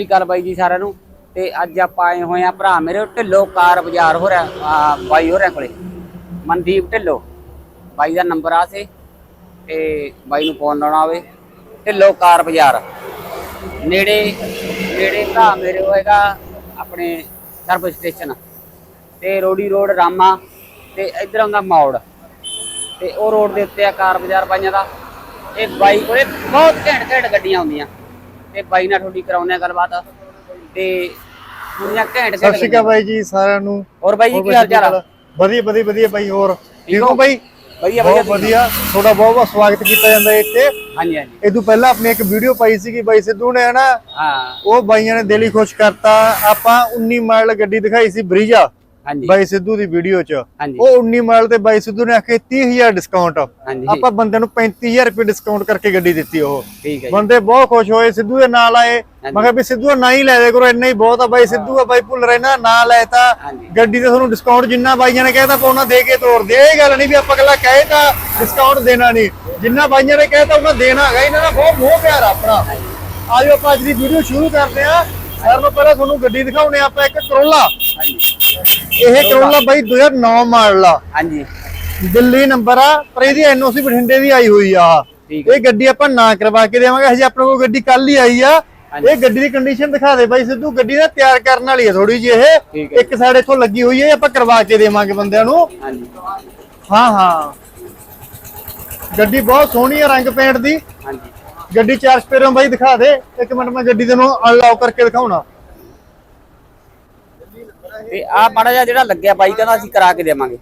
ਸਤਿ ਸ਼੍ਰੀ ਅਕਾਲ ਬਾਈ ਜੀ ਸਾਰਿਆਂ ਨੂੰ। ਤੇ ਅੱਜ ਆਪਾਂ ਆਏ ਹੋਏ ਆ ਭਰਾ ਮੇਰੇ ਢਿੱਲੋ ਕਾਰ ਬਾਜ਼ਾਰ ਹੋ ਰਿਹਾ ਬਾਈ ਹੋ ਰਿਹਾ ਕੋਲੇ। ਮਨਦੀਪ ਢਿੱਲੋ। ਬਾਈ ਦਾ ਨੰਬਰ ਆ ਸੇ। ਤੇ ਬਾਈ ਨੂੰ ਫੋਨ ਲਾਉਣਾ ਹੋਵੇ। ਢਿੱਲੋ ਕਾਰ ਬਾਜ਼ਾਰ। ਨੇੜੇ ਨੇੜੇ ਭਰਾ ਮੇਰੇ ਹੋਏਗਾ ਆਪਣੇ ਸਰਵਿਸ ਸਟੇਸ਼ਨ ਤੇ ਰੋੜੀ ਰੋਡ ਰਾਮਾ ਤੇ ਇਧਰ ਆਉਂਦਾ ਮੌੜ। ਤੇ ਉਹ ਰੋਡ ਦੇ ਉੱਤੇ ਆ ਕਾਰ ਬਾਜ਼ਾਰ ਬਾਈਆਂ ਦਾ। ਇਹ ਬਾਈ ਕੋਲੇ ਬਹੁਤ ਘੈਂਟ ਘੈਂਟ ਗੱਡੀਆਂ ਆਉਂਦੀਆਂ। ਤੇ ਬਾਈ ਨਾਲ ਤੁਹਾਡੀ ਕਰਾਉਂਦੇ ਆ ਗੱਲਬਾਤ। ਤੇ ਦੁਨੀਆ ਘੈਂਟ ਸਤਿ ਸ਼੍ਰੀ ਅਕਾਲ ਬਾਈ ਜੀ ਸਾਰਿਆਂ ਨੂੰ। ਹੋਰ ਬਾਈ ਜੀ ਕੀ ਹਾਲ ਚਾਲ ਆ? ਵਧੀਆ ਵਧੀਆ ਵਧੀਆ ਬਾਈ ਹੋਰ? ਠੀਕ ਹੋ? ਬਾਈ? ਵਧੀਆ ਬਹੁਤ ਵਧੀਆ। ਵਧੀਆ ਤੁਹਾਡਾ ਬਹੁਤ ਬਹੁਤ ਸਵਾਗਤ ਕੀਤਾ ਜਾਂਦਾ ਹੈ ਇੱਥੇ। ਹਾਂਜੀ ਹਾਂਜੀ। ਇਹ ਤੋਂ ਪਹਿਲਾਂ ਆਪਣੀ ਇੱਕ ਵੀਡੀਓ ਪਾਈ ਸੀਗੀ ਬਾਈ ਸਿੱਧੂ ਨੇ ਹਨਾ? ਹਾਂ। ਉਹ ਬਾਈਆਂ ਨੇ ਦਿਲ ਹੀ ਖੁਸ਼ ਕਰਤਾ। ਆਪਾਂ 19 ਮਾਡਲ ਗੱਡੀ ਦਿਖਾਈ ਸੀ ਬਰੀਜਾ। ਬਾਈ ਸਿੱਧੂ ਦੀ ਵੀਡੀਓ 'ਚ। ਉਹ 19 ਮਾਡਲ ਤੇ ਬਾਈ ਸਿੱਧੂ ਨੇ ਆਖੇ 30000 ਡਿਸਕਾਊਂਟ ਆਪਾਂ ਬੰਦੇ ਨੂੰ 35000 ਰੁਪਏ ਡਿਸਕਾਊਂਟ ਕਰਕੇ ਗੱਡੀ ਦਿੱਤੀ ਉਹ। ਬੰਦੇ ਬਹੁਤ ਖੁਸ਼ ਹੋਏ ਸਿੱਧੂ ਦੇ ਨਾਲ ਆਏ। ਮੈਂ ਕਿਹਾ ਵੀ ਸਿੱਧੂ ਨਾ ਹੀ ਲੈ ਦੇ ਕਰੋ ਇੰਨਾ ਹੀ ਬਹੁਤ ਆ ਬਾਈ। ਸਿੱਧੂ ਆ ਬਾਈ ਭੁੱਲ ਰਹਿਣਾ ਨਾ ਲੈ ਤਾਂ ਗੱਡੀ ਤੇ ਤੁਹਾਨੂੰ ਡਿਸਕਾਊਂਟ ਜਿੰਨਾ ਬਾਈਆਂ ਨੇ ਕਹਿਤਾ ਉਹਨਾਂ ਦੇ ਕੇ ਤੋਰਦੇ ਆ। ਇਹ ਗੱਲ ਨਹੀਂ ਵੀ ਆਪਾਂ ਇਕੱਲਾ ਕਹੇ ਤਾਂ ਡਿਸਕਾਊਂਟ ਦੇਣਾ ਨਹੀਂ। ਜਿੰਨਾ ਬਾਈਆਂ ਨੇ ਕਹਿਤਾ ਉਹਨਾਂ ਦੇਣਾ ਹੈਗਾ। ਇਹਨਾਂ ਦਾ ਬਹੁਤ ਮੋਹ ਪਿਆਰ ਆਪਣਾ। ਆਜੋ ਆਪਾਂ ਅੱਜ ਦੀ ਵੀਡੀਓ ਸ਼ੁਰੂ ਕਰਦੇ ਆ ਸਾਰਿਆਂ ਤੋਂ ਪਹਿਲਾਂ ਤੁਹਾਨੂੰ ਗੱਡੀ ਦਿਖਾਉਣੇ ਆਪਾਂ ਇੱਕ ਕਰੋਲਾ ਹਾਂਜੀ। ਇਹ ਕਰੋਲਾ ਬਾਈ? 2009 ਮਾਡਲ ਆ ਹਾਂਜੀ। ਦਿੱਲੀ ਨੰਬਰ ਆ ਪਰ ਇਹਦੀ ਐਨਓਸੀ ਬਠਿੰਡੇ ਦੀ ਆਈ ਹੋਈ ਆ। ਇਹ ਗੱਡੀ ਆਪਾਂ ਨਾ ਕਰਵਾ ਕੇ ਦੇਵਾਂਗੇ ਹਜੇ ਆਪਣੇ ਕੋਲ ਗੱਡੀ ਕੱਲ ਹੀ ਆਈ ਆ। ਇਹ ਗੱਡੀ ਦੀ ਕੰਡੀਸ਼ਨ ਦਿਖਾ ਦੇ ਬਾਈ ਸਿੱਧੂ। ਗੱਡੀ ਨਾ ਤਿਆਰ ਕਰਨ ਵਾਲੀ ਆ ਥੋੜੀ ਜਿਹੀ ਇਹ। ਹੈ ਇੱਕ ਸਾਈਡ ਇੱਥੋਂ ਲੱਗੀ ਹੋਈ ਹੈ ਆਪਾਂ ਕਰਵਾ ਕੇ ਦੇਵਾਂਗੇ ਬੰਦਿਆਂ ਨੂੰ। ਹਾਂ ਹਾਂ। ਗੱਡੀ ਬਹੁਤ ਸੋਹਣੀ ਹੈ ਰੰਗ ਪੇਂਟ ਦੀ। ਹਾਂਜੀ। ਗੱਡੀ ਚਾਰ ਸਪੇਰੋਂ ਬਾਈ ਦਿਖਾ ਦੇ। ਇੱਕ ਮਿੰਟ ਮੈਂ ਗੱਡੀ ਤੈਨੂੰ ਅਨਲੌਕ ਕਰਕੇ ਦਿਖਾਉਣਾ। ਤੇ ਆ ਮਾੜਾ ਜਿਹਾ ਜਿਹੜਾ ਲੱਗਿਆ ਬਾਈ ਕਹਿੰਦਾ ਅਸੀਂ ਕਰਾ ਕੇ ਦੇਵਾਂਗੇ।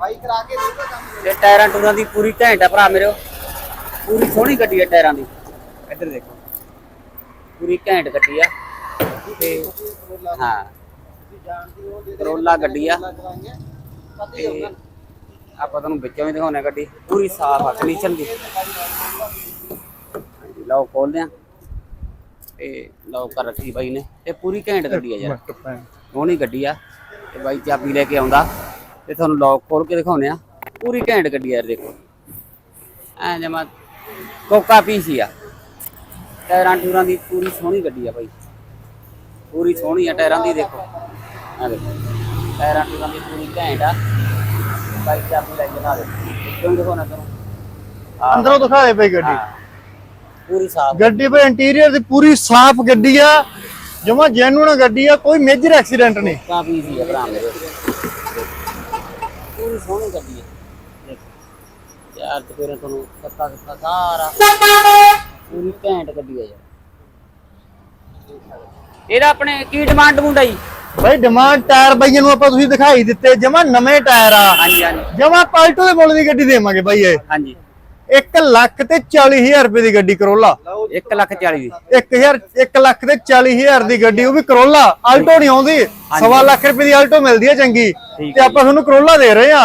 ਬਾਈ ਕਰਾ ਕੇ ਦੇਊਗਾ ਕੰਮ। ਤੇ ਟਾਇਰਾਂ ਟੂਰਾਂ ਦੀ ਪੂਰੀ ਘੈਂਟ ਆ ਭਰਾ ਮੇਰੇ। ਪੂਰੀ ਸੋਹਣੀ ਗੱਡੀ ਹੈ ਟਾਇਰਾਂ ਦੀ। ਇੱਧਰ ਦੇਖੋ। ਪੂਰੀ ਘੈਂਟ ਗੱਡੀ ਆ। ਤੇ ਹਾਂ ਕਰੋਲਾ ਗੱਡੀ ਆ। ਤੇ ਆਪਾਂ ਤੁਹਾਨੂੰ ਵਿੱਚੋਂ ਵੀ ਦਿਖਾਉਣਾ ਗੱਡੀ। ਪੂਰੀ ਸਾਫ਼ ਆ ਕੰਡੀਸ਼ਨ ਦੀ। ਲਓ ਖੋਲਦੇ ਆ ਤੇ ਲਓ ਕਰ ਰੱਖੀ ਬਾਈ ਨੇ। ਤੇ ਪੂਰੀ ਘੈਂਟ ਗੱਡੀ ਆ ਯਾਰ। ਸੋਹਣੀ ਗੱਡੀ ਆ। ਤੇ ਬਾਈ ਚਾਬੀ ਲੈ ਕੇ ਆਉਂਦਾ। ਤੇ ਤੁਹਾਨੂੰ ਲੌਕ ਖੋਲ ਕੇ ਦਿਖਾਉਨੇ ਆ। ਪੂਰੀ ਘੈਂਟ ਗੱਡੀ ਆ ਯਾਰ ਦੇਖੋ। ਐ ਜਮਾ ਕੋਕਾ ਪੀਸੀ ਆ। ਟਾਇਰਾਂ ਟੂਰਾਂ ਦੀ ਪੂਰੀ ਸੋਹਣੀ ਗੱਡੀ ਆ ਬਾਈ। ਪੂਰੀ ਸੋਹਣੀ ਆ ਟਾਇਰਾਂ ਦੀ ਦੇਖੋ। ਆ ਦੇਖੋ। ਟਾਇਰਾਂ ਟੂਰਾਂ ਦੀ ਪੂਰੀ ਘੈਂਟ ਆ। ਬਾਈ ਚਾਬੀ ਲੈ ਕੇ ਦਿਖਾ ਦੇ। ਕਿਉਂ ਦਿਖਾਉਣਾ ਤੁਹਾਨੂੰ ਅੰਦਰੋਂ ਦਿਖਾ ਦੇ ਬਾਈ ਗੱਡੀ। ਪੂਰੀ ਸਾਫ਼ ਗੱਡੀ ਪਰ ਇੰਟੀਰੀਅਰ ਦੀ ਪੂਰੀ ਸਾਫ਼ ਗੱਡੀ ਆ। ਜਮਾ ਜੈਨੂਨ ਗੱਡੀ ਆ ਕੋਈ ਮੇਜਰ ਐਕਸੀਡੈਂਟ ਨਹੀਂ। ਕਾਫੀ ਸੀ ਆ ਭਰਾ ਮੇਰੇ। ਪੂਰੀ ਸੋਹਣੀ ਗੱਡੀ ਹੈ ਦੇਖੋ ਯਾਰ ਤੇ ਫਿਰ ਤੁਹਾਨੂੰ ਸੱਤਾ ਸੱਤਾ ਸਾਰਾ। ਪੂਰੀ ਘੈਂਟ ਗੱਡੀ ਹੈ ਯਾਰ। ਇਹਦਾ ਆਪਣੇ ਕੀ ਡਿਮਾਂਡ ਮੁੰਡਾ ਜੀ? ਬਾਈ ਡਿਮਾਂਡ ਟਾਇਰ ਬਾਈਆਂ ਨੂੰ ਆਪਾਂ ਤੁਸੀਂ ਦਿਖਾਈ ਦਿੱਤੇ ਜਮਾ ਨਵੇਂ ਟਾਇਰ ਆ। ਹਾਂਜੀ ਹਾਂਜੀ। ਜਮਾ ਪਾਲਟੋ ਦੇ ਮੁੱਲ ਦੀ ਗੱਡੀ ਦੇਵਾਂਗੇ ਬਾਈ ਇਹ। ਹਾਂਜੀ। 1 ਲੱਖ ਤੇ 40000 ਰੁਪਏ ਦੀ ਗੱਡੀ ਕਰੋਲਾ 1 ਲੱਖ 40 ਦੀ। 1000 1 ਲੱਖ ਤੇ 40000 ਦੀ ਗੱਡੀ ਉਹ ਵੀ ਕਰੋਲਾ ਆਲਟੋ ਨਹੀਂ ਆਉਂਦੀ। ਸਵਾ ਲੱਖ ਰੁਪਏ ਦੀ ਆਲਟੋ ਮਿਲਦੀ ਹੈ ਚੰਗੀ। ਤੇ ਆਪਾਂ ਤੁਹਾਨੂੰ ਕਰੋਲਾ ਦੇ ਰਹੇ ਆ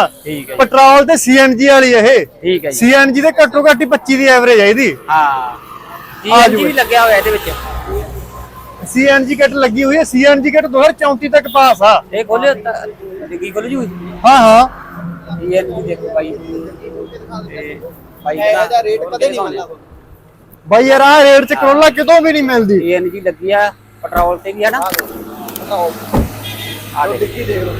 ਪੈਟਰੋਲ ਤੇ ਸੀਐਨਜੀ ਵਾਲੀ ਇਹ। ਠੀਕ ਹੈ ਜੀ। ਸੀਐਨਜੀ ਦੇ ਘੱਟੋ ਘੱਟ ਹੀ 25 ਦੀ ਐਵਰੇਜ ਹੈ ਇਹਦੀ। ਹਾਂ। ਜੀ ਆ ਜੀ ਜਾਓ। ਵੀ ਲੱਗਿਆ ਹੋਇਆ ਇਹਦੇ ਵਿੱਚ। ਸੀਐਨਜੀ ਕਿਟ ਲੱਗੀ ਹੋਈ ਹੈ। ਸੀਐਨਜੀ ਕਿਟ 2034 ਤੱਕ ਪਾਸ ਆ। ਇਹ ਖੋਲਿਓ ਡਿੱਗੀ ਖੋਲ ਜੂ ਹਾਂ ਹਾਂ। ਇਹ ਵੀ ਦੇਖੋ ਬਾਈ ਬਾਈ ਦਾ ਰੇਟ ਕਦੇ ਨਹੀਂ ਮਿਲਦਾ ਬਾਈ ਯਾਰ ਆਹ ਰੇਟ ਚ ਕਰੋਲਾ ਕਿਤੋਂ ਵੀ ਨਹੀਂ ਮਿਲਦੀ। ਸੀਐਨਜੀ ਲੱਗੀ ਆ ਪੈਟਰੋਲ ਤੇ ਵੀ ਹੈ ਨਾ। ਆ ਦੇਖੀ ਦੇਖ। ਲਓ।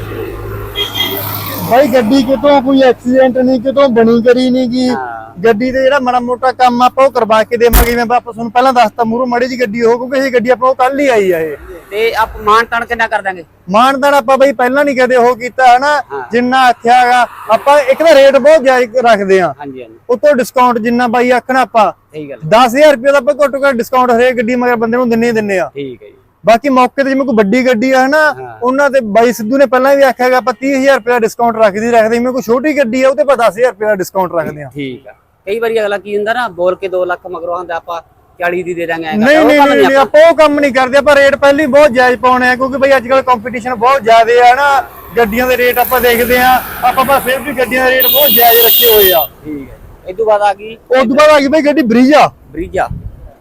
ਬਾਈ ਗੱਡੀ ਕਿਤੋਂ ਕੋਈ ਐਕਸੀਡੈਂਟ ਨਹੀਂ ਕਿਤੋਂ ਬਣੀ ਕਰੀ ਨਹੀਂ ਗੀ। ਹਾਂ। ਗੱਡੀ ਦੇ ਜਿਹੜਾ ਮਾੜਾ ਮੋਟਾ ਕੰਮ ਆਪਾਂ ਉਹ ਕਰਵਾ ਕੇ ਦੇਵਾਂਗੇ ਮੈਂ ਆਪਾਂ ਤੁਹਾਨੂੰ ਪਹਿਲਾਂ ਦੱਸਤਾ ਮੂਰੋ ਮੜੀ ਜੀ ਗੱਡੀ ਉਹ ਕਿਉਂਕਿ ਇਹ ਗੱਡੀ ਆਪਾਂ ਉਹ ਕੱਲ ਹੀ ਆਈ ਆ ਇਹ। ਤੇ ਆਪ ਮਾਨ ਤਣ ਕਿੰਨਾ ਕਰ ਦਾਂਗੇ? ਮਾਨਦਾਰ ਆਪਾਂ ਬਈ ਪਹਿਲਾਂ ਨਹੀਂ ਕਦੇ ਉਹ ਕੀਤਾ ਹਨਾ? ਹਾਂ। ਜਿੰਨਾ ਆਖਿਆ ਹੈਗਾ ਆਪਾਂ ਇੱਕ ਤਾਂ ਰੇਟ ਬਹੁਤ ਜਾਇਜ਼ ਰੱਖਦੇ ਆ ਹਾਂਜੀ ਹਾਂਜੀ। ਉਤੋਂ ਡਿਸਕਾਊਂਟ ਜਿੰਨਾ ਬਾਈ ਆਖਣਾ ਆਪਾਂ। ਸਹੀ ਗੱਲ 10000 ਰੁਪਏ ਦਾ ਆਪਾਂ ਘੱਟੋ ਘੱਟ ਡਿਸਕਾਊਂਟ ਹਰੇਕ ਗੱਡੀ ਮਗਰ ਬੰਦੇ ਨੂੰ ਦਿੰਨੇ ਹੀ ਦਿੰਨੇ ਆ। ਠੀਕ ਹੈ ਜੀ। ਬਾਕੀ ਮੌਕੇ ਤੇ ਜਿਵੇਂ ਕੋਈ ਵੱਡੀ ਗੱਡੀ ਆ ਹਨਾ ਹਾਂ। ਉਹਨਾਂ ਤੇ ਬਾਈ ਸਿੱਧੂ ਨੇ ਪਹਿਲਾਂ ਵੀ ਆਖਿਆ ਹੈਗਾ ਆਪਾਂ 30000 ਰੁਪਏ ਦਾ ਡਿਸਕਾਊਂਟ ਰੱਖਦੀ ਰੱਖਦੇ ਜਿਵੇਂ ਕੋਈ ਛੋਟੀ ਗੱਡੀ ਆ ਉਹ ਤੇ ਆਪਾਂ 10000 ਰੁਪਏ ਦਾ ਡਿਸਕਾਊਂਟ ਰੱਖਦੇ ਆ ਠੀਕ ਆ। ਕਈ ਵਾਰੀ ਅਗਲਾ ਕੀ ਹੁੰਦਾ ਨਾ ਬੋਲ ਕੇ 2 ਲੱਖ ਮਗਰੋਂ ਆਂਦਾ ਆਪਾਂ 40 ਦੀ ਦੇ ਦਾਂਗੇ ਨਹੀਂ ਨਹੀਂ ਨਹੀਂ ਆਪਾਂ ਉਹ ਕੰਮ ਨਹੀਂ ਕਰਦੇ ਆਪਾਂ ਰੇਟ ਪਹਿਲੀ ਬਹੁਤ ਜਾਇਜ਼ ਪਾਉਣੇ ਆ ਕਿਉਂਕਿ ਬਈ ਅੱਜ ਕੱਲ ਕੰਪੀਟੀਸ਼ਨ ਬਹੁਤ ਜ਼ਿਆਦਾ ਆ ਨਾ। ਗੱਡੀਆਂ ਦੇ ਰੇਟ ਆਪਾਂ ਦੇਖਦੇ ਆ ਆਪਾਂ ਪਰ ਫਿਰ ਵੀ ਗੱਡੀਆਂ ਦੇ ਰੇਟ ਬਹੁਤ ਜਾਇਜ਼ ਰੱਖੇ ਹੋਏ ਆ। ਠੀਕ ਹੈ। ਤੋਂ ਬਾਅਦ ਆ ਗਈ ਉਸ ਤੋਂ ਬਾਅਦ ਆ ਗਈ ਬਈ ਗੱਡੀ ਬਰੀਜਾ। ਬਰੀਜਾ।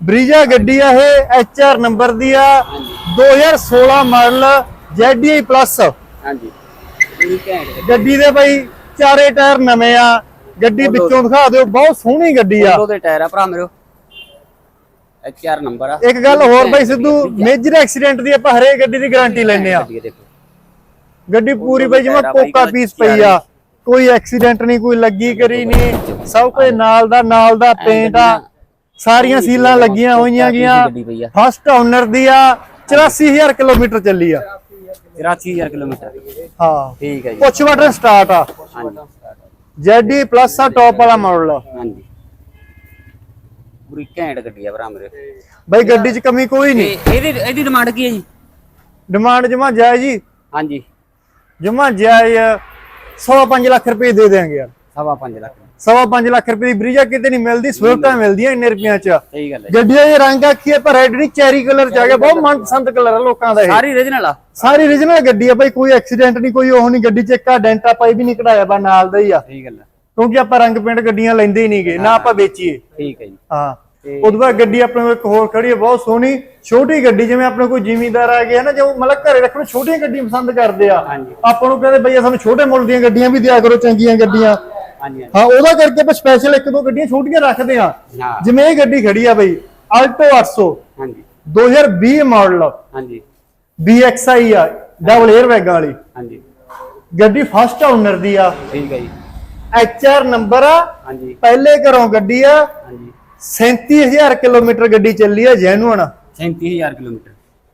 ਬਰੀਜਾ ਗੱਡੀ ਆ ਇਹ ਐਚਆਰ ਨੰਬਰ ਦੀ ਆ 2016 ਮਾਡਲ ZDI ਪਲੱਸ ਹਾਂਜੀ। ਗੱਡੀ ਦੇ ਬਈ ਚਾਰੇ ਟਾਇਰ ਨਵੇਂ ਆ ਗੱਡੀ ਵਿੱਚੋਂ ਦਿਖਾ ਦਿਓ ਬਹੁਤ ਸੋਹਣੀ ਗੱਡੀ ਆ। ਉਹਦੇ ਟਾਇਰ ਆ ਭਰਾ ਮੇਰੇ ਐਚਆਰ ਨੰਬਰ ਆ। ਇੱਕ ਗੱਲ ਹੋਰ ਬਾਈ ਸਿੱਧੂ ਮੇਜਰ ਐਕਸੀਡੈਂਟ ਦੀ ਆਪਾਂ ਹਰੇਕ ਗੱਡੀ ਦੀ ਗਾਰੰਟੀ ਲੈਂਦੇ ਆ। ਗੱਡੀ ਪੂਰੀ ਬਈ ਜਿਵੇਂ ਕੋਕਾ ਪੀਸ ਪਈ ਆ। ਕੋਈ ਐਕਸੀਡੈਂਟ ਨਹੀਂ ਕੋਈ ਲੱਗੀ ਕਰੀ ਨਹੀਂ। ਸਭ ਕੁਝ ਨਾਲ ਦਾ ਨਾਲ ਦਾ ਪੇਂਟ ਆ। ਸਾਰੀਆਂ ਸੀਲਾਂ ਲੱਗੀਆਂ ਹੋਈਆਂ ਗੀਆਂ। ਫਸਟ ਓਨਰ ਦੀ ਆ। 84000 ਕਿਲੋਮੀਟਰ ਚੱਲੀ ਆ। 83000 ਕਿਲੋਮੀਟਰ। ਹਾਂ। ਠੀਕ ਹੈ ਜੀ। ਪੁੱਛ ਬਟਨ ਸਟਾਰਟ ਆ। ਹਾਂਜੀ। ਜੈਡੀ ਪਲੱਸ ਆ ਟੌਪ ਵਾਲਾ ਮਾਡਲ ਆ। ਹਾਂਜੀ। ਪੂਰੀ ਘੈਂਟ ਗੱਡੀ ਆ ਭਰਾ ਮੇਰੇ। ਬਈ ਗੱਡੀ 'ਚ ਕਮੀ ਕੋਈ ਤੇ ਨਹੀਂ ਇਹਦੀ ਇਹਦੀ ਡਿਮਾਂਡ ਕੀ ਹੈ ਜੀ? ਡਿਮਾਂਡ ਜਮਾ ਜਾਇਜ਼ ਜੀ ਹਾਂਜੀ। ਜਮਾ ਜਾਇਜ਼ 105 ਲੱਖ ਰੁਪਏ ਦੇ ਦੇਾਂਗੇ ਯਾਰ। ਸਵਾ 5 ਲੱਖ। ਸਵਾ 5 ਲੱਖ ਰੁਪਏ ਦੀ ਬਰੀਜਾ ਕਿਤੇ ਨਹੀਂ ਮਿਲਦੀ ਸਵਿਫਟਾਂ ਮਿਲਦੀਆਂ ਇੰਨੇ ਰੁਪਈਆਂ 'ਚ। ਸਹੀ ਗੱਲ ਹੈ ਗੱਡੀਆਂ ਦੇ ਰੰਗ ਆਖੀਏ ਪਰ ਰੈਡ ਨਹੀਂ ਚੈਰੀ ਕਲਰ 'ਚ ਆ ਗਿਆ ਬਹੁਤ ਮਨਪਸੰਦ ਕਲਰ ਆ ਲੋਕਾਂ ਦਾ ਇਹ। ਸਾਰੀ ਰੀਜਨਲ ਆ। ਸਾਰੀ origignal ਗੱਡੀ ਆ ਬਈ ਕੋਈ ਐਕਸੀਡੈਂਟ ਨਹੀਂ ਕੋਈ ਉਹ ਨਹੀਂ ਗੱਡੀ 'ਚ ਇੱਕ ਆ ਡੈਂਟਾ ਪਾਈ ਵੀ ਨਹੀਂ ਕਢਾਇਆ ਬਾ ਨਾਲ ਦਾ ਹੀ ਆ। ਸਹੀ ਗੱਲ ਹੈ ਕਿਉਂਕਿ ਆਪਾਂ ਰੰਗ ਪੇਂਟ ਗੱਡੀਆਂ ਲੈਂਦੇ ਹੀ ਨਹੀਂਗੇ ਨਾ ਆਪਾਂ ਵੇਚੀਏ। ਠੀਕ ਹੈ ਜੀ। ਹਾਂ। ਉਦੋਂ ਬਾਅਦ ਗੱਡੀ ਆਪਣੇ ਕੋਲ ਇੱਕ ਹੋਰ ਖੜੀ ਹੈ ਬਹੁਤ ਸੋਹਣੀ ਛੋਟੀ ਗੱਡੀ ਜਿਵੇਂ ਆਪਣੇ ਕੋਈ ਜ਼ਿਮੀਂਦਾਰ ਆ ਗਿਆ ਨਾ ਜੋ ਮਤਲਬ ਘਰੇ ਰੱਖਣ ਛੋਟੀਆਂ ਗੱਡੀਆਂ ਪਸੰਦ ਕਰਦੇ ਆ। ਆਪਾਂ ਨੂੰ ਕਹਿੰਦੇ ਬਈ ਸਾਨੂੰ ਛੋਟੇ ਮੁੱਲ ਦੀਆਂ ਗੱਡੀਆਂ ਵੀ ਦਿਆ ਕਰੋ ਚੰਗੀਆਂ ਗੱਡੀਆਂ। ਹਾਂ ਉਹਦਾ ਕਰਕੇ ਆਪਾਂ ਸਪੈਸ਼ਲ ਇੱਕ ਦੋ ਗੱਡੀਆਂ ਛੋਟੀਆਂ ਰੱਖਦੇ ਆ। ਹਾਂ। ਜਿਵੇਂ ਇਹ ਗੱਡੀ ਖੜੀ ਆ ਬਈ ਆਲਟੋ 800 ਹਾਂਜੀ। 2020 ਮਾਡਲ ਹਾਂਜੀ। BXI ਆ ਡਬਲ 에ਅਰ ਬੈਗਾਂ ਵਾਲੀ। ਹਾਂਜੀ। ਗੱਡੀ ਫਸਟ ਓਨਰ ਦੀ ਆ। ਠੀਕ ਹੈ ਜੀ। HR ਨੰਬਰ ਆ। ਹਾਂਜੀ। ਪਹਿਲੇ ਘਰੋਂ ਗੱਡੀ ਆ। ਹਾਂਜੀ। 37000 ਕਿਲੋਮੀਟਰ ਗੱਡੀ ਚੱਲੀ ਆ ਜੈਨੂਨ 37000 ਕਿਲੋਮੀਟਰ।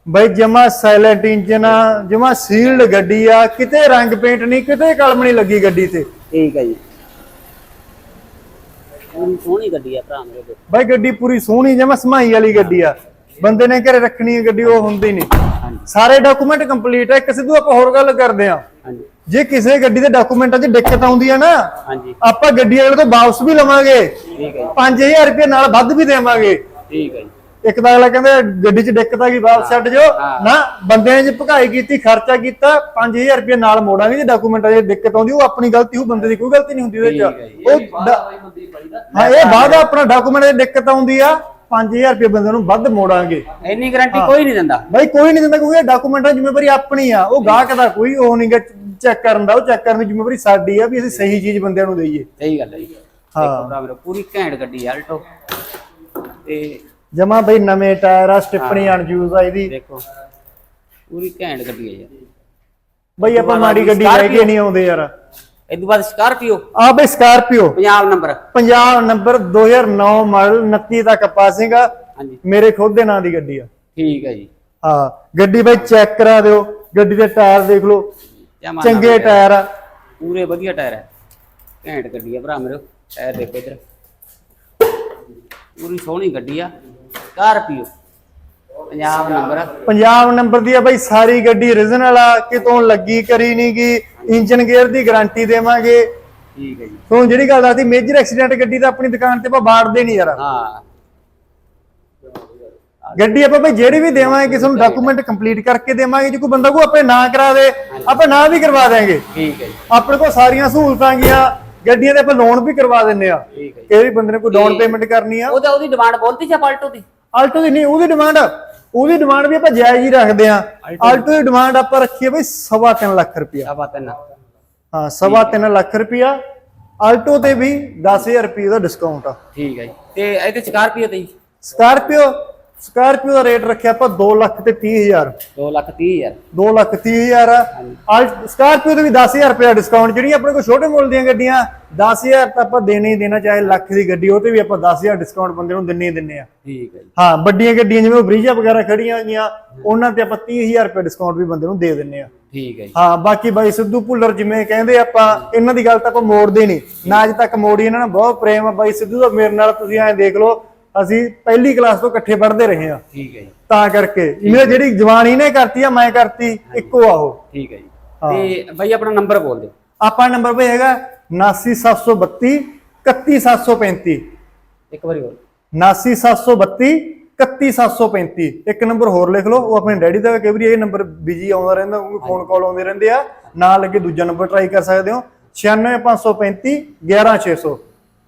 ਬਈ ਜਮਾ ਸਾਇਲੈਂਟ ਇੰਜਨ ਆ ਜਮਾ ਸੀਲਡ ਗੱਡੀ ਆ। ਕਿਤੇ ਰੰਗ ਪੇਂਟ ਨਹੀਂ ਕਿਤੇ ਕਲਮ ਨਹੀਂ ਲੱਗੀ ਗੱਡੀ ਤੇ। ਠੀਕ ਹੈ ਜੀ। ਪੂਰੀ ਸੋਹਣੀ ਗੱਡੀ ਆ ਭਰਾ ਮੇਰੇ ਬਈ ਗੱਡੀ ਪੂਰੀ ਸੋਹਣੀ ਜਮਾ ਸਮਾਈ ਵਾਲੀ ਗੱਡੀ ਆ। ਬੰਦੇ ਨੇ ਘਰੇ ਰੱਖਣੀ ਹੈ ਗੱਡੀ ਉਹ ਹੁੰਦੀ ਨਹੀਂ। ਸਾਰੇ ਡਾਕੂਮੈਂਟ ਕੰਪਲੀਟ ਆ ਇੱਕ ਸਿੱਧੂ ਆਪਾਂ ਹੋਰ ਗੱਲ ਕਰਦੇ ਆ ਜੇ ਕਿਸੇ ਗੱਡੀ ਦੇ ਡਾਕੂਮੈਂਟਾਂ 'ਚ ਦਿੱਕਤ ਆਉਂਦੀ ਆ ਨਾ ਆਪਾਂ ਗੱਡੀ ਵਾਲੇ ਤੋਂ ਵਾਪਸ ਵੀ ਲਵਾਂਗੇ। ਠੀਕ ਹੈ 5000 ਰੁਪਏ ਨਾਲ ਵੱਧ ਵੀ ਦੇਵਾਂਗੇ। ਜੀ ਠੀਕ ਹੈ ਜੀ। ਇੱਕ ਤਾਂ ਅਗਲਾ ਕਹਿੰਦਾ ਗੱਡੀ 'ਚ ਦਿੱਕਤ ਆ ਗਈ ਵਾਪਸ ਛੱਡ ਹਾਂ। ਨਾ ਬੰਦਿਆਂ ਨੇ ਜੇ ਭਕਾਈ ਕੀਤੀ ਖਰਚਾ ਕੀਤਾ 5000 ਰੁਪਏ ਨਾਲ ਮੋੜਾਂਗੇ ਜੇ ਡਾਕੂਮੈਂਟਾਂ 'ਚ ਦਿੱਕਤ ਆਉਂਦੀ ਉਹ ਆਪਣੀ ਗਲਤੀ ਉਹ ਬੰਦੇ ਦੀ ਕੋਈ ਗਲਤੀ ਨਹੀਂ ਹੁੰਦੀ ਉਹਦੇ 'ਚ। ਹੈ ਜੀ। ਉਹ ਹਾਂ ਇਹ ਬਾਅਦ ਆਪਣਾ ਡਾਕੂਮੈਂਟ 'ਚ ਦਿੱਕਤ ਆਉਂਦੀ ਆ। 5000 ਰੁਪਏ ਬੰਦੇ ਨੂੰ ਵੱਧ ਮੋੜਾਂਗੇ। ਇੰਨੀ ਗਾਰੰਟੀ ਕੋਈ ਨਹੀਂ ਦਿੰਦਾ। ਬਾਈ ਕੋਈ ਨਹੀਂ ਦਿੰਦਾ ਕਿਉਂਕਿ ਇਹ ਡਾਕੂਮੈਂਟਾਂ ਜ਼ਿੰਮੇਵਾਰੀ ਆਪਣੀ ਆ। ਉਹ ਗਾਹਕ ਦਾ ਕੋਈ ਉਹ ਨਹੀਂਗਾ ਚੈੱਕ ਕਰਨ ਦਾ। ਉਹ ਚੈੱਕ ਕਰਨ ਦੀ ਜ਼ਿੰਮੇਵਾਰੀ ਸਾਡੀ ਆ ਵੀ ਅਸੀਂ ਸਹੀ ਚੀਜ਼ ਬੰਦਿਆਂ ਨੂੰ ਦਈਏ। ਸਹੀ ਗੱਲ ਹੈ ਜੀ। ਹਾਂ। ਦੇਖੋ ਭਰਾ ਮੇਰੇ ਪੂਰੀ ਘੈਂਟ ਗੱਡੀ ਆ ਆਲਟੋ ਤੇ ਜਮਾ ਬਈ ਨਵੇਂ ਟਾਇਰ ਆ ਸਟਿੱਪਣੀ ਅਨਯੂਜ਼ ਆ ਇਹਦੀ। ਦੇਖੋ ਪੂਰੀ ਘੈਂਟ ਗੱਡੀ ਹੈ ਯਾਰ ਬਈ ਆਪਾਂ ਮਾੜੀ ਗੱਡੀ ਲੈ ਕੇ ਨਹੀਂ ਆਉਂਦੇ ਯਾਰ। ਤੋਂ ਬਾਅਦ ਸਕਾਰਪੀਓ। ਆ ਬਈ Scorpio. Punjab number. Punjab number 2009 model 29 ਤੱਕ ਪਾਸਿੰਗ ਆ। ਹਾਂਜੀ। ਮੇਰੇ ਖੁਦ ਦੇ ਨਾਂ ਦੀ ਗੱਡੀ ਆ। ਠੀਕ ਹੈ ਜੀ। ਹਾਂ ਗੱਡੀ ਬਈ ਚੈੱਕ ਕਰਾ ਦਿਓ। ਗੱਡੀ ਦੇ ਟਾਇਰ ਦੇਖ ਲਓ। ਚੰਗੇ ਟਾਇਰ ਆ। ਪੂਰੇ ਵਧੀਆ ਟਾਇਰ ਹੈ ਘੈਂਟ ਗੱਡੀ ਆ ਭਰਾ ਮੇਰੇ। ਟਾਇਰ ਦੇਖੋ ਇਧਰ। ਪੂਰੀ ਸੋਹਣੀ ਗੱਡੀ ਆ। Scorpio. Punjab number Punjab number ਦੀ ਆ ਬਈ ਸਾਰੀ ਗੱਡੀ origignal ਆ ਕਿਤੋਂ ਲੱਗੀ ਕਰੀ ਨਹੀਂ ਗਈ ਇੰਜਨ ਗੇਅਰ ਦੀ ਗਾਰੰਟੀ ਦੇਵਾਂਗੇ। ਠੀਕ ਹੈ ਜੀ। ਜਿਹੜੀ ਗੱਲ ਦੱਸਦੀ ਮੇਜਰ ਐਕਸੀਡੈਂਟ ਗੱਡੀ ਤਾਂ ਆਪਣੀ ਦੁਕਾਨ ਤੇ ਆਪਾਂ ਬਾੜਦੇ ਨਹੀਂ ਯਾਰ। ਹਾਂ। ਗੱਡੀ ਆਪਾਂ ਬਈ ਜਿਹੜੀ ਵੀ ਦੇਵਾਂਗੇ ਕਿਸੇ ਨੂੰ ਡਾਕੂਮੈਂਟ ਕੰਪਲੀਟ ਕਰਕੇ ਦੇਵਾਂਗੇ ਜੇ ਕੋਈ ਬੰਦਾ ਕੋ ਆਪਣੇ ਨਾਂ ਕਰਾ ਦੇ ਆਪਾਂ ਨਾਂ ਵੀ ਕਰਵਾ ਦੇਾਂਗੇ ਠੀਕ ਹੈ ਜੀ। ਆਪਣੇ ਕੋਲ ਸਾਰੀਆਂ ਸਹੂਲਤਾਂ ਗੀਆਂ ਗੱਡੀਆਂ ਦੇ ਆਪਾਂ ਲੋਨ ਵੀ ਕਰਵਾ ਦਿੰਨੇ ਆ। ਠੀਕ ਹੈ ਜੀ। ਕਿਹੜੀ ਬੰਦੇ ਨੇ ਕੋਈ ਡਾਊਨ ਪੇਮੈਂਟ ਕਰਨੀ ਆ। ਉਹਦਾ ਉਹਦੀ ਡਿਮਾਂਡ ਬੋਲਤੀ ਜਾਂ ਪਲਟੋ ਦੀ? ਆਲਟੋ ਦੀ ਨਹੀਂ ਉਹਦੀ ਡਿਮਾਂਡ ਉਹਦੀ ਡਿਮਾਂਡ ਵੀ ਆਪਾਂ ਜਾਇਜ਼ ਹੀ ਰੱਖਦੇ ਆ ਆਲਟੋ ਦੀ ਡਿਮਾਂਡ ਆਪਾਂ ਰੱਖੀ ਹੈ ਬਈ ਸਵਾ ਤਿੰਨ ਲੱਖ ਰੁਪਇਆ। ਬਾਤ ਹੈ ਨਾ ਹਾਂ। ਸਵਾ ਤਿੰਨ ਲੱਖ ਰੁਪਇਆ। ਆਲਟੋ ਤੇ ਵੀ 10000 ਰੁਪਏ ਦਾ ਡਿਸਕਾਊਂਟ ਆ। ਠੀਕ ਹੈ ਜੀ। ਤੇ ਇਹਦੇ ਸਕਾਰਪੀਓ ਤੇ ਜੀ? ਸਕਾਰਪੀਓ ਸਕਾਰਪੀਓ ਦਾ ਰੇਟ ਰੱਖਿਆ ਆਪਾਂ 2 ਲੱਖ ਤੇ 30000 2 ਲੱਖ 30 ਹਜ਼ਾਰ। 2 ਲੱਖ 30000 ਆ। ਸਕਾਰਪੀਓ ਤੇ ਵੀ 10000 ਰੁਪਏ ਡਿਸਕਾਊਂਟ ਜਿਹੜੀ ਆਪਣੇ ਕੋਲ ਛੋਟੇ ਮੁੱਲ ਦੀਆਂ ਗੱਡੀਆਂ 10000 ਤਾਂ ਆਪਾਂ ਦੇਣੇ ਹੀ ਦੇਣਾ ਚਾਹੇ ਲੱਖ ਦੀ ਗੱਡੀ ਉਹ ਤੇ ਵੀ ਆਪਾਂ 10000 ਡਿਸਕਾਊਂਟ ਬੰਦੇ ਨੂੰ ਦਿੰਨੇ ਹੀ ਦਿੰਨੇ ਆ। ਠੀਕ ਹੈ ਜੀ। ਹਾਂ ਵੱਡੀਆਂ ਗੱਡੀਆਂ ਜਿਵੇਂ ਬਰੀਜਾ ਵਗੈਰਾ ਖੜੀਆਂ ਹੋਈਆਂ ਉਹਨਾਂ ਤੇ ਆਪਾਂ 30000 ਰੁਪਏ ਡਿਸਕਾਊਂਟ ਵੀ ਬੰਦੇ ਨੂੰ ਦੇ ਦਿੰਨੇ ਆ। ਠੀਕ ਹੈ ਜੀ। ਹਾਂ ਬਾਕੀ ਬਾਈ ਸਿੱਧੂ ਭੁੱਲਰ ਜਿਵੇਂ ਕਹਿੰਦੇ ਆਪਾਂ ਇਹਨਾਂ ਦੀ ਗੱਲ ਤਾਂ ਆਪਾਂ ਮੋੜਦੇ ਨਹੀਂ। ਨਾ ਅੱਜ ਤੱਕ ਮੋੜੀ ਇਹਨਾਂ ਨਾਲ ਬਹੁਤ ਪ੍ਰੇਮ ਆ। ਬਾਈ ਸਿੱਧੂ ਦਾ ਮੇਰੇ ਨਾਲ ਤੁਸੀਂ ਐਂ ਦੇਖ ਲਓ ਅਸੀਂ ਪਹਿਲੀ ਕਲਾਸ ਤੋਂ ਇਕੱਠੇ ਪੜ੍ਹਦੇ ਰਹੇ ਆ ਠੀਕ ਹੈ ਜੀ। ਤਾਂ ਕਰਕੇ ਇਹਨੇ ਜਿਹੜੀ ਜਵਾਨੀ ਨੇ ਕਰਤੀ ਆ ਮੈਂ ਕਰਤੀ ਇੱਕੋ ਆ ਉਹ ਠੀਕ ਹੈ ਜੀ। ਤੇ ਬਾਈ ਆਪਣਾ ਨੰਬਰ ਬੋਲ ਦਿਓ। ਆਪਾਂ ਨੰਬਰ ਪੇ ਹੈਗਾ 79732 31735 ਇੱਕ ਵਾਰੀ ਬੋਲ 79732 31735 ਇੱਕ ਨੰਬਰ ਹੋਰ ਲਿਖ ਲਓ ਉਹ ਆਪਣੇ ਡੈਡੀ ਦਾ ਕਈ ਵਾਰੀ ਇਹ ਨੰਬਰ ਬਿਜ਼ੀ ਆਉਂਦਾ ਰਹਿੰਦਾ ਕਿਉਂਕਿ ਫੋਨ ਕਾਲ ਆਉਂਦੇ ਰਹਿੰਦੇ ਆ। ਨਾਲ ਲੱਗੇ ਦੂਜਾ ਨੰਬਰ ਟਰਾਈ ਕਰ ਸਕਦੇ ਹੋ। 96535 11600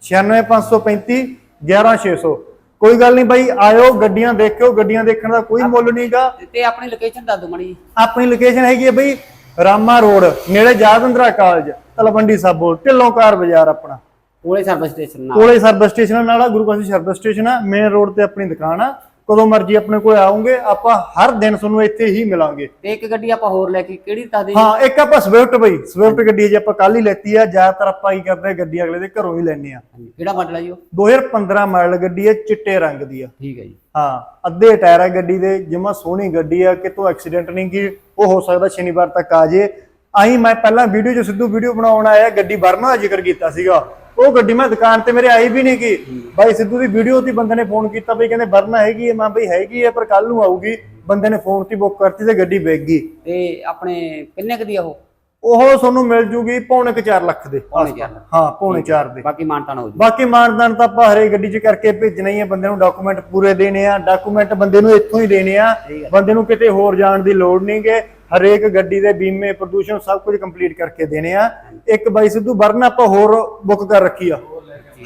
96535 11600 ਕੋਈ ਗੱਲ ਨਹੀਂ ਬਾਈ ਆਇਓ ਗੱਡੀਆਂ ਦੇਖਿਓ। ਗੱਡੀਆਂ ਦੇਖਣ ਦਾ ਕੋਈ ਮੁੱਲ ਨਹੀਂਗਾ ਤੇ ਆਪਣੀ ਲੋਕੇਸ਼ਨ ਦੱਸ ਦਿਓ ਮੜੀ ਆਪਣੀ ਲੋਕੇਸ਼ਨ ਹੈਗੀ ਹੈ ਬਈ ਰਾਮਾ ਰੋਡ ਨੇੜੇ ਜਾਦੰਦਰਾ ਕਾਲਜ ਤਲਵੰਡੀ ਸਾਬੋ ਢਿੱਲੋਂ ਕਾਰ ਬਾਜ਼ਾਰ ਆਪਣਾ। ਕੋਲੇ ਸਰਵਿਸ ਸਟੇਸ਼ਨ ਨਾਲ। ਕੋਲੇ ਸਰਵਿਸ ਸਟੇਸ਼ਨ ਨਾਲ ਆ ਗੁਰੂ ਕਾਸ਼ੀ ਸਰਵਿਸ ਸਟੇਸ਼ਨ ਆ ਮੇਨ ਰੋਡ ਤੇ ਆਪਣੀ ਦੁਕਾਨ ਆ। ਕਦੋਂ ਮਰਜ਼ੀ ਆਪਣੇ ਕੋਲ ਆਉਂਗੇ ਆਪਾਂ ਹਰ ਦਿਨ ਤੁਹਾਨੂੰ ਇੱਥੇ ਹੀ ਮਿਲਾਂਗੇ। ਤੇ ਇੱਕ ਗੱਡੀ ਆਪਾਂ ਹੋਰ ਲੈ ਕੇ ਕਿਹੜੀ ਦੱਸ ਦੇ ਹਾਂ ਇੱਕ ਆਪਾਂ ਸਵਿਫਟ ਬਈ। ਸਵਿਫਟ ਗੱਡੀ ਜੇ ਆਪਾਂ ਕੱਲ ਹੀ ਲੈਤੀ ਆ ਜ਼ਿਆਦਾਤਰ ਆਪਾਂ ਕੀ ਕਰਦੇ ਆ ਗੱਡੀ ਅਗਲੇ ਦੇ ਘਰੋਂ ਹੀ ਲੈਨੇ ਆ। ਕਿਹੜਾ ਮਾਡਲ ਹੈ ਜੀ ਉਹ? 2015 ਮਾਡਲ ਗੱਡੀ ਹੈ ਚਿੱਟੇ ਰੰਗ ਦੀ ਆ। ਠੀਕ ਹੈ ਜੀ। ਹਾਂ ਅੱਧੇ ਟਾਇਰ ਆ ਗੱਡੀ ਦੇ ਜਮਾ ਸੋਹਣੀ ਗੱਡੀ ਆ ਕਿਤੋਂ ਐਕਸੀਡੈਂਟ ਨਹੀਂ ਕੀ ਉਹ ਹੋ ਸਕਦਾ ਸ਼ਨੀਵਾਰ ਤੱਕ ਆ ਜੇ। ਆਈ ਮੈਂ ਪਹਿਲਾਂ ਵੀਡੀਓ 'ਚ ਸਿੱਧੂ ਵੀਡੀਓ ਬਣਾਉਣ ਆਇਆ ਗੱਡੀ ਵਰਨਾ ਦਾ ਜ਼ਿਕਰ ਕੀਤਾ ਸੀਗਾ। ਉਹ ਗੱਡੀ ਮੈਂ ਦੁਕਾਨ ਤੇ ਮੇਰੇ ਆਈ ਵੀ ਨਹੀਂ ਕੀ ਬਾਈ ਸਿੱਧੂ ਦੀ ਵੀਡੀਓ ਤੇ ਬੰਦੇ ਨੇ ਫੋਨ ਕੀਤਾ ਬਈ ਕਹਿੰਦੇ, ਵਰਨਾ ਹੈਗੀ ਹੈ। ਮੈਂ ਬਈ ਹੈਗੀ ਹੈ, ਪਰ ਕੱਲ ਨੂੰ ਆਊਗੀ। ਬੰਦੇ ਨੇ ਫੋਨ ਤੇ ਬੁੱਕ ਕਰਤੀ ਤੇ ਗੱਡੀ ਵਿਕ ਗਈ। ਤੇ ਆਪਣੇ ਕਿੰਨੇ ਕੁ ਦੀ ਆ ਉਹ? ਉਹ ਤੁਹਾਨੂੰ ਮਿਲ ਜੂਗੀ ਪੌਣੇ ਕੁ 4 ਲੱਖ ਦੇ। ਪੌਣੇ ਚਾਰ ਲੱਖ। ਹਾਂ ਪੌਣੇ 4 ਦੇ। ਬਾਕੀ ਮਾਨਤਾਨ ਹੋ ਜੀ। ਬਾਕੀ ਮਾਨਦਾਨ ਤਾਂ ਆਪਾਂ ਹਰੇ ਗੱਡੀ 'ਚ ਕਰਕੇ ਭੇਜਣਾ ਹੀ ਆ ਬੰਦੇ ਨੂੰ ਡਾਕੂਮੈਂਟ ਪੂਰੇ ਦੇਣੇ ਆ। ਡਾਕੂਮੈਂਟ ਬੰਦੇ ਨੂੰ ਇੱਥੋਂ ਹੀ ਦੇਣੇ ਆ। ਬੰਦੇ ਨੂੰ ਕਿਤੇ ਹੋਰ ਜਾਣ ਦੀ ਲੋੜ ਨਹੀਂਗੇ ਹਰੇਕ ਗੱਡੀ ਦੇ ਬੀਮੇ ਪ੍ਰਦੂਸ਼ਣ ਸਭ ਕੁਝ ਕੰਪਲੀਟ ਕਰਕੇ ਦੇਣੇ ਆ। ਇੱਕ ਬਾਈ ਸਿੱਧੂ ਬਰਨ ਆਪਾਂ ਹੋਰ ਬੁੱਕ ਕਰ ਰੱਖੀ ਆ।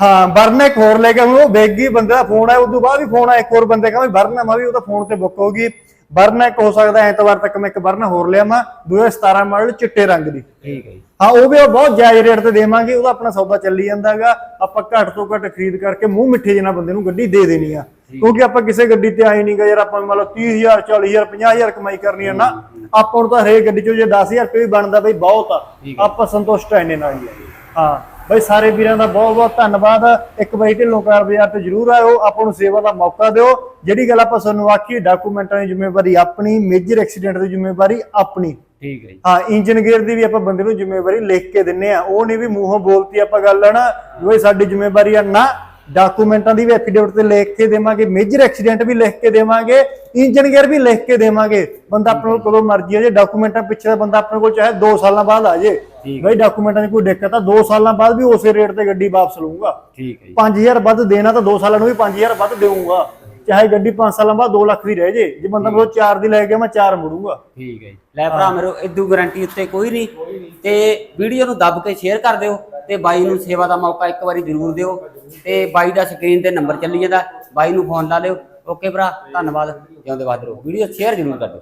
ਹਾਂ ਬਰਨ ਇੱਕ ਹੋਰ ਲੈ ਕੇ ਆਉਂ ਉਹ ਵੇਗੀ ਬੰਦੇ ਦਾ ਫੋਨ ਆਇਆ ਉਦੋਂ ਬਾਅਦ ਵੀ ਫੋਨ ਆਇਆ ਇੱਕ ਹੋਰ ਬੰਦੇ ਕਹਿੰਦਾ ਬਰਨ ਮੈਂ ਵੀ ਉਹਦਾ ਫੋਨ ਤੇ ਬੁੱਕ ਹੋਗੀ ਬਰਨ ਇੱਕ ਹੋ ਸਕਦਾ ਐਤਵਾਰ ਤੱਕ ਮੈਂ ਇੱਕ ਬਰਨ ਹੋਰ ਲਿਆਵਾਂ 2017 ਮਾਡਲ ਚਿੱਟੇ ਰੰਗ ਦੀ। ਠੀਕ ਹੈ ਜੀ। ਹਾਂ ਉਹ ਵੀ ਉਹ ਬਹੁਤ ਜਾਇਜ਼ ਰੇਟ ਤੇ ਦੇਵਾਂਗੇ ਉਹਦਾ ਆਪਣਾ ਸੌਦਾ ਚੱਲੀ ਜਾਂਦਾਗਾ। ਆਪਾਂ ਘੱਟ ਤੋਂ ਘੱਟ ਖਰੀਦ ਕਰਕੇ ਮੂੰਹ ਮਿੱਠੇ ਜਿਹੇ ਬੰਦੇ ਨੂੰ ਗੱਡੀ ਦੇ ਦੇਣੀ ਆ। ਕਿਉਂਕਿ ਆਪਾਂ ਕਿਸੇ ਗੱਡੀ ਤੇ ਆਏ ਨਹੀਂਗਾ ਯਾਰ ਆਪਾਂ ਮੰਨ ਲਓ 30000 40000 50000 ਕਮਾਈ ਕਰਨੀ ਆ ਨਾ। ਆਪਾਂ ਨੂੰ ਤਾਂ ਹਰੇਕ ਗੱਡੀ ਚੋਂ ਜੇ 10000 ਰੁਪਏ ਵੀ ਬਣਦਾ ਬਈ ਬਹੁਤ ਆ। ਆਪਾਂ ਸੰਤੁਸ਼ਟ ਆ ਇੰਨੇ ਨਾਲ ਹੀ ਆ। ਹਾਂ। ਬਈ ਸਾਰੇ ਵੀਰਾਂ ਦਾ ਬਹੁਤ ਬਹੁਤ ਧੰਨਵਾਦ। ਇੱਕ ਵਾਰੀ ਢਿੱਲੋਂ ਕਾਰ ਬਾਜ਼ਾਰ ਤੇ ਜਰੂਰ ਆਇਓ ਆਪਾਂ ਨੂੰ ਸੇਵਾ ਦਾ ਮੌਕਾ ਦਿਓ। ਜਿਹੜੀ ਗੱਲ ਆਪਾਂ ਤੁਹਾਨੂੰ ਆਖੀ ਡਾਕੂਮੈਂਟਾਂ ਦੀ ਜ਼ਿੰਮੇਵਾਰੀ ਆਪਣੀ ਮੇਜਰ ਐਕਸੀਡੈਂਟ ਦੀ ਜ਼ਿੰਮੇਵਾਰੀ ਆਪਣੀ। ਠੀਕ ਹੈ ਜੀ। ਹਾਂ ਇੰਜਨ ਗੇਅਰ ਦੀ ਵੀ ਆਪਾਂ ਬੰਦੇ ਨੂੰ ਜ਼ਿੰਮੇਵਾਰੀ ਲਿਖ ਕੇ ਦਿੰਨੇ ਆ। ਉਹ ਨਹੀਂ ਵੀ ਮੂੰਹੋਂ ਬੋਲਤੀ ਆਪਾਂ ਗੱਲ ਨਾ ਵੀ ਸਾਡੀ ਜ਼ਿੰਮੇਵਾਰੀ ਆ। ਨਾ ਡਾਕੂਮੈਂਟਾਂ ਦੀ ਵੀ ਐਫੀਡੇਵਿਟ ਤੇ ਲਿਖ ਕੇ ਦੇਵਾਂਗੇ ਮੇਜਰ ਐਕਸੀਡੈਂਟ ਵੀ ਲਿਖ ਕੇ ਦੇਵਾਂਗੇ ਇੰਜਨ ਗੇਅਰ ਵੀ ਲਿਖ ਕੇ ਦੇਵਾਂਗੇ। ਬੰਦਾ ਆਪਣੇ ਕੋਲ ਕਦੋਂ ਮਰਜ਼ੀ ਆ ਜੇ ਡਾਕੂਮੈਂਟਾਂ ਪਿੱਛੇ ਦਾ ਬੰਦਾ ਆਪਣੇ ਕੋਲ ਚਾਹੇ 2 ਸਾਲਾਂ ਬਾਅਦ ਆ ਜੇ। ਠੀਕ ਬਈ ਡਾਕੂਮੈਂਟਾਂ ਦੀ ਕੋਈ ਦਿੱਕਤ ਆ 2 ਸਾਲਾਂ ਬਾਅਦ ਵੀ ਉਸੇ ਰੇਟ ਤੇ ਗੱਡੀ ਵਾਪਸ ਲਊਂਗਾ। ਠੀਕ ਹੈ ਜੀ। 5000 ਵੱਧ ਦੇਣਾ ਤਾਂ 2 ਸਾਲਾਂ ਨੂੰ ਵੀ 5000 ਵੱਧ ਦੇਊਂਗਾ। ਚਾਹੇ ਗੱਡੀ 5 ਸਾਲਾਂ ਬਾਅਦ 2 ਲੱਖ ਦੀ ਰਹਿ ਜੇ ਜੇ ਬੰਦਾ ਮੇਰੇ 4 ਦੀ ਲੈ ਗਿਆ ਮੈਂ 4 ਮੁੜੂੰਗਾ। ਠੀਕ ਹੈ ਜੀ। ਲੈ ਭਰਾ ਮੇਰੇ ਇਦੋਂ ਗਾਰੰਟੀ ਉੱਤੇ ਕੋਈ ਨਹੀਂ। ਤੇ ਵੀਡੀਓ ਨੂੰ ਦੱਬ ਕੇ ਸ਼ੇਅਰ ਕਰ ਦਿਓ ਤੇ ਬਾਈ ਨੂੰ ਸੇਵਾ ਦਾ ਮੌਕਾ ਇੱਕ ਵਾਰੀ ਜ਼ਰੂਰ ਦਿਓ। ਤੇ ਬਾਈ ਦਾ ਸਕਰੀਨ ਤੇ ਨੰਬਰ ਚੱਲੀ ਜਾਂਦਾ। ਬਾਈ ਨੂੰ ਫੋਨ ਲਾ ਲਿਓ। ਓਕੇ ਭਰਾ ਧੰਨਵਾਦ। ਜਿਉਂਦੇ ਬਾਦ ਰਹੋ। ਵੀਡੀਓ ਸ਼ੇਅਰ ਜ਼ਰੂਰ ਕਰ ਦਿਓ।